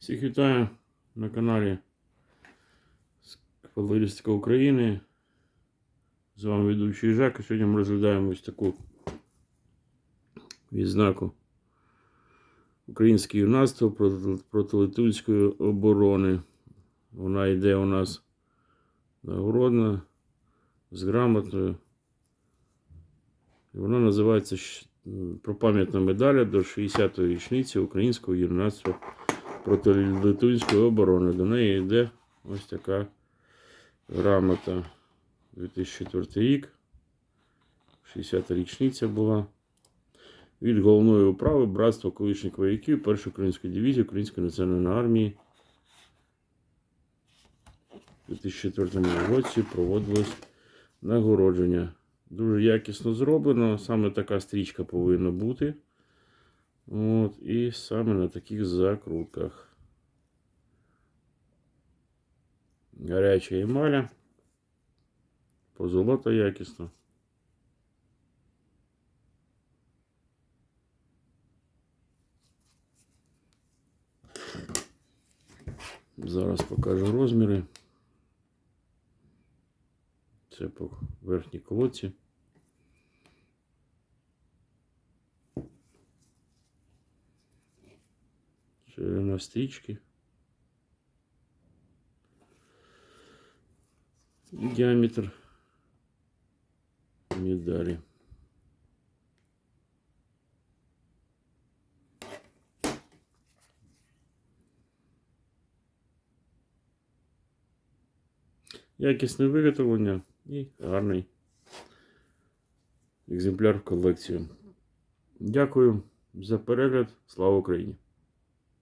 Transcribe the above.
Всіх вітаю на каналі Кавалеристика України. З вами ведучий Жак. І Сьогодні ми розглядаємо ось таку відзнаку Українське юнацтво проти- протилетунської оборони. Вона йде у нас нагородна з грамотою. Вона називається Пропам'ятна медаля до 60-ї річниці Українського юнацтва проти Литвинської оборони. До неї йде ось така грамота. 2004 рік. 60-та річниця була. Від головної управи Братства колишніх вояків Першої української дивізії Української національної армії. У 2004 році проводилось нагородження. Дуже якісно зроблено. Саме така стрічка повинна бути. От, і саме на таких закрутках. Гаряча емаля. Позолота якісно. Зараз покажу розміри. Це по верхній колодці. Ширина стрічки. І діаметр медалі. Якісне виготовлення і гарний екземпляр в колекцію. Дякую за перегляд. Слава Україні!